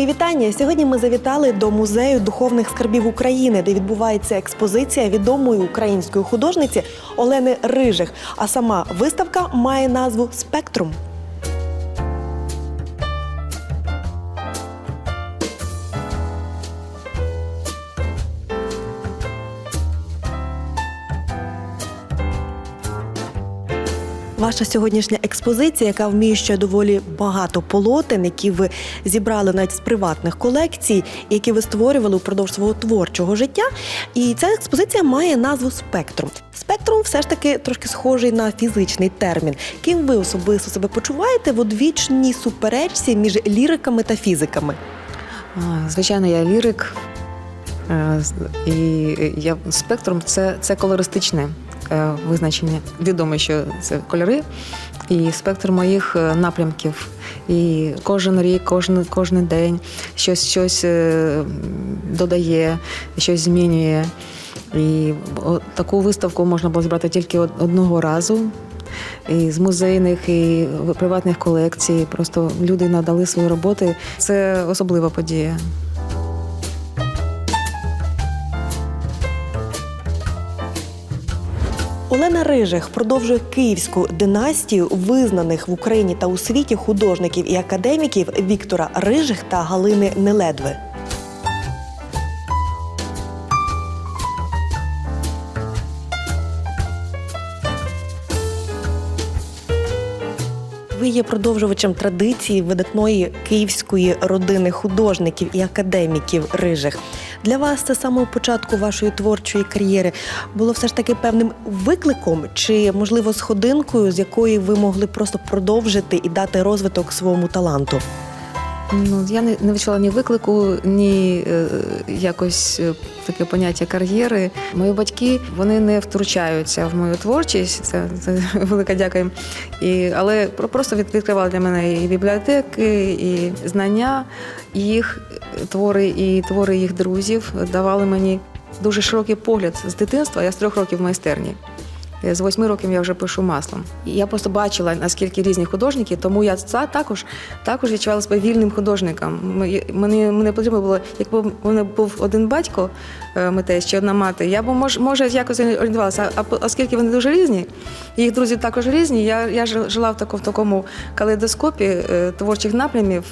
Мої вітання. Сьогодні ми завітали до музею духовних скарбів України, де відбувається експозиція відомої української художниці Олени Рижих. А сама виставка має назву Спектрум. Ваша сьогоднішня експозиція, яка вміщує доволі багато полотен, які ви зібрали навіть з приватних колекцій, які ви створювали упродовж свого творчого життя. І ця експозиція має назву Спектрум. Спектрум все ж таки трошки схожий на фізичний термін. Ким ви особисто себе почуваєте в одвічній суперечці між ліриками та фізиками? Звичайно, я лірик. Е, І я спектрум це, це колористичне визначення. Відомо, що це кольори і спектр моїх е, напрямків. І кожен рік, кожен, кожен день щось, щось е, додає, щось змінює. І таку виставку можна було зібрати тільки одного разу. І з музейних, і приватних колекцій. Просто люди надали свої роботи. Це особлива подія. Олена Рижих продовжує київську династію визнаних в Україні та у світі художників і академіків Віктора Рижих та Галини Неледви. Ви є продовжувачем традиції видатної київської родини художників і академіків рижих. Для вас це з самого початку вашої творчої кар'єри було все ж таки певним викликом, чи можливо сходинкою, з якої ви могли просто продовжити і дати розвиток своєму таланту? Ну, я не, не відчула ні виклику, ні е, якось е, таке поняття кар'єри. Мої батьки вони не втручаються в мою творчість. Це, це велика дяка їм. І, але просто від, відкривали для мене і бібліотеки, і знання, і їх твори, і твори їх друзів давали мені дуже широкий погляд з дитинства. Я з трьох років в майстерні. Е, З восьми років я вже пишу маслом. І я просто бачила, наскільки різні художники, тому я це також, також відчувала себе вільним художником. Мені, мені, потрібно було, якби в мене був один батько е, митець чи одна мати, я б мож, може якось орієнтувалася. А, оскільки вони дуже різні, їх друзі також різні, я, я жила в такому, в такому калейдоскопі е, творчих напрямів,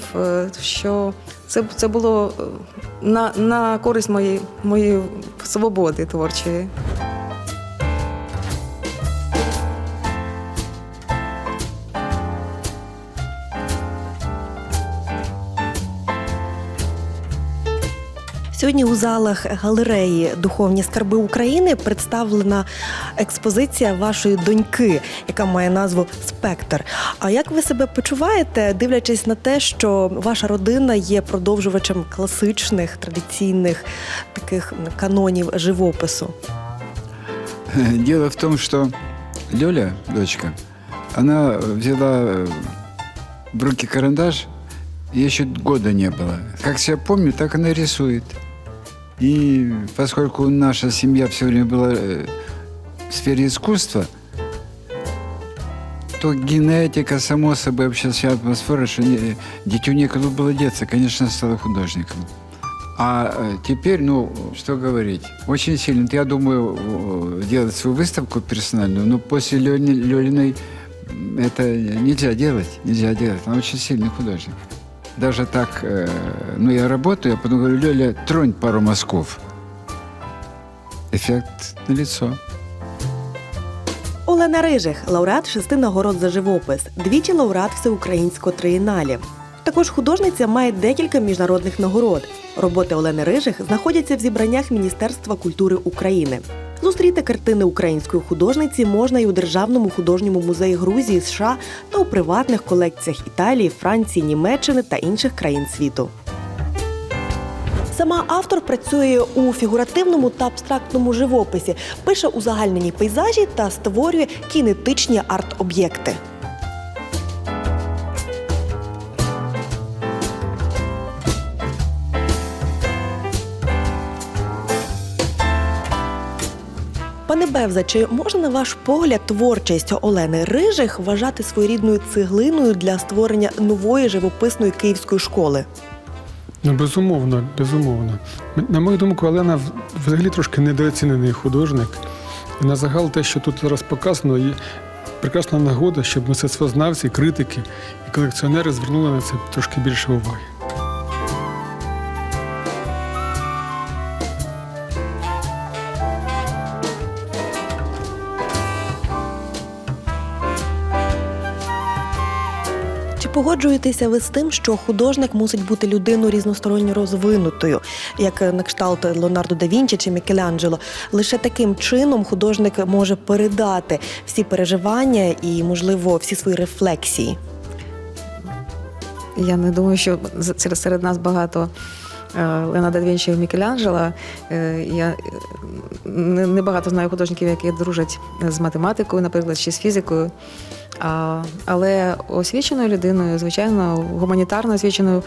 що це, це було на, на користь моєї, моєї свободи творчої. Сьогодні у залах галереї Духовні скарби України представлена експозиція вашої доньки, яка має назву Спектр. А як ви себе почуваєте, дивлячись на те, що ваша родина є продовжувачем класичних традиційних таких канонів живопису? Дело в том, что Лёля, дочка, она взяла э, в руки карандаш, ей еще года не было. Как себя помню, так она рисует. И поскольку наша семья все время была э, в сфере искусства, то генетика, само собой, вся атмосфера, что не, дитю некуда было деться, конечно, стала художником. А э, теперь, ну, что говорить, очень сильно. Я думаю э, делать свою выставку персональную, но после Лёни- Лёлиной это нельзя делать, нельзя делать. Она очень сильный художник. Даже так, э, ну, я работаю, я потом говорю, Лёля, тронь пару мазков. Эффект на лицо. Олена Рижих, лауреат шести нагород за живопис, двічі лауреат всеукраїнського триєналі. Також художниця має декілька міжнародних нагород. Роботи Олени Рижих знаходяться в зібраннях Міністерства культури України. Зустріти картини української художниці можна і у Державному художньому музеї Грузії, США та у приватних колекціях Італії, Франції, Німеччини та інших країн світу. Сама автор працює у фігуративному та абстрактному живописі, пише узагальнені пейзажі та створює кінетичні арт-об'єкти. Бевза, чи можна на ваш погляд творчість Олени Рижих вважати своєрідною цеглиною для створення нової живописної київської школи? Ну, безумовно, безумовно. На мою думку, Олена взагалі трошки недооцінений художник. І на загал те, що тут зараз показано, є прекрасна нагода, щоб мистецтвознавці, критики і колекціонери звернули на це трошки більше уваги. Погоджуєтеся ви з тим, що художник мусить бути людиною різносторонньо розвинутою, як е, на кшталт Леонардо да Вінчі чи Мікеланджело? Лише таким чином художник може передати всі переживання і, можливо, всі свої рефлексії. Я не думаю, що серед- нас багато е, Леонардо да Вінчі і Мікеланджела. Е, Я е, не, не багато знаю художників, які дружать з математикою, наприклад, чи з фізикою. Але освіченою людиною, звичайно, гуманітарно освіченою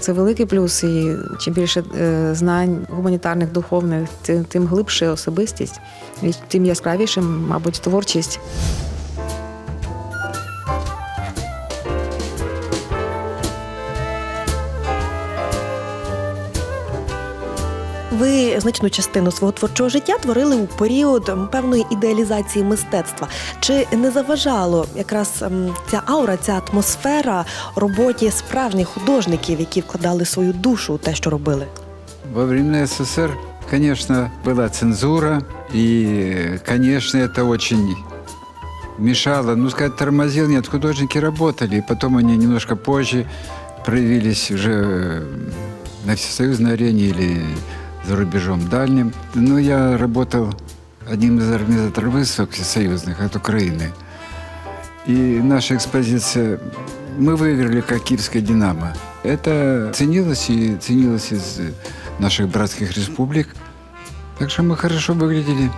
це великий плюс. І чим більше е, знань гуманітарних, духовних, тим глибше особистість, і тим яскравішим, мабуть, творчість. Ви значну частину свого творчого життя творили у період м, певної ідеалізації мистецтва. Чи не заважало якраз м, ця аура, ця атмосфера роботі справжніх художників, які вкладали свою душу у те, що робили? Во времена СССР, конечно, была цензура, и, конечно, это очень мешало, ну, сказать, тормозил, нет, художники работали, и потом они немножко позже проявились уже э, на всесоюзной арене или за рубежом дальним. Ну, я работал одним из организаторов выставок всесоюзных от Украины. И наша экспозиция, мы выиграли как Киевская «Динамо». Это ценилось и ценилось из э, наших братских республик. Так что мы хорошо выглядели.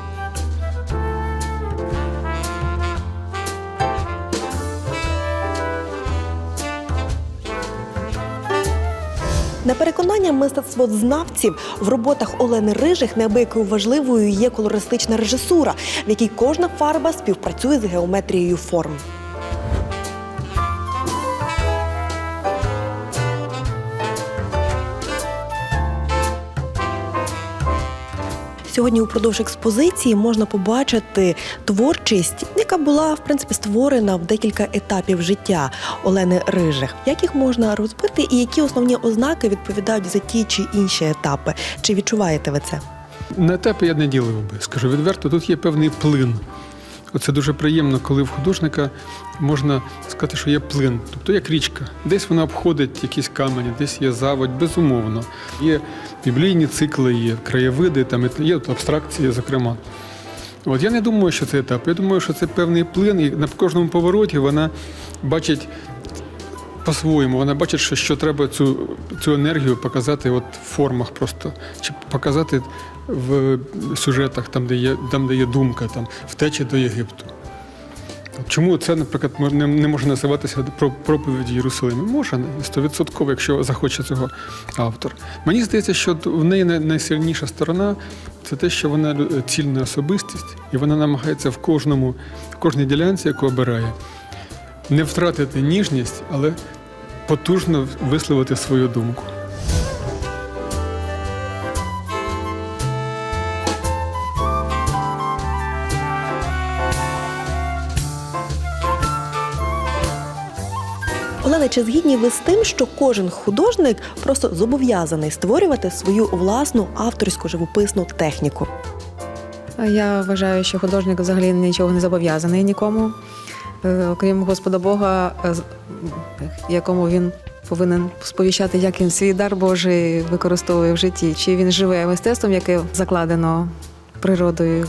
Мистецтвознавців в роботах Олени Рижих неабиякою важливою є колористична режисура, в якій кожна фарба співпрацює з геометрією форм. Сьогодні упродовж експозиції можна побачити творчість, яка була в принципі створена в декілька етапів життя Олени Рижих. Як їх можна розбити, і які основні ознаки відповідають за ті чи інші етапи? Чи відчуваєте ви це? На етапи я не ділив би. Скажу відверто, тут є певний плин. Оце дуже приємно, коли в художника можна сказати, що є плин, тобто як річка. Десь вона обходить якісь камені, десь є заводь, безумовно. Є біблійні цикли, є краєвиди, там є абстракції, зокрема. От я не думаю, що це етап. Я думаю, що це певний плин, і на кожному повороті вона бачить по-своєму. Вона бачить, що, що треба цю, цю енергію показати от в формах просто, чи показати в сюжетах, там, де є, там, де є думка, там, втечі до Єгипту. Чому це, наприклад, не, не може називатися про проповіді Єрусалимі? Може, стовідсотково, якщо захоче цього автор. Мені здається, що в неї найсильніша сторона це те, що вона цільна особистість, і вона намагається в кожному, в кожній ділянці, яку обирає, не втратити ніжність, але потужно висловити свою думку. Олена, чи згідні ви з тим, що кожен художник просто зобов'язаний створювати свою власну авторську живописну техніку? Я вважаю, що художник взагалі нічого не зобов'язаний нікому, окрім Господа Бога, е, якому він повинен сповіщати, як він свій дар Божий використовує в житті, чи він живе мистецтвом, яке закладено природою.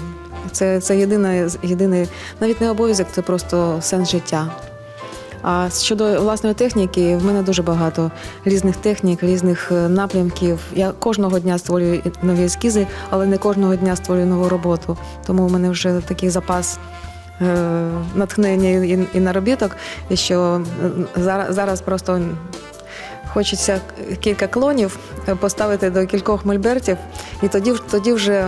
Це, це єдине, єдиний, навіть не обов'язок, це просто сенс життя. А щодо власної техніки, в мене дуже багато різних технік, різних е, напрямків. Я кожного дня створюю нові ескізи, але не кожного дня створюю нову роботу. Тому в мене вже такий запас е, натхнення і, і наробіток, і що е, зараз, зараз просто хочеться кілька клонів е, поставити до кількох мольбертів, і тоді, тоді вже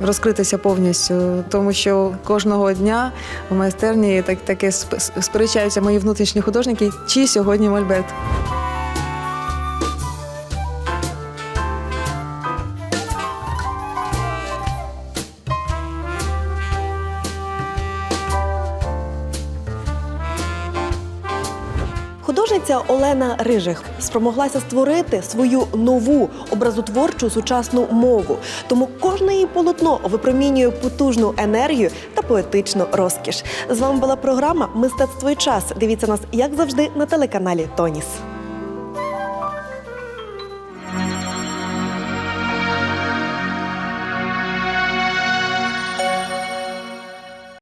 розкритися повністю, тому що кожного дня в майстерні так, таке сп- сперечаються мої внутрішні художники, чи сьогодні мольберт. Художниця Олена Рижих спромоглася створити свою нову образотворчу сучасну мову. Тому кожне її полотно випромінює потужну енергію та поетичну розкіш. З вами була програма Мистецтво і час. Дивіться нас як завжди на телеканалі Тоніс.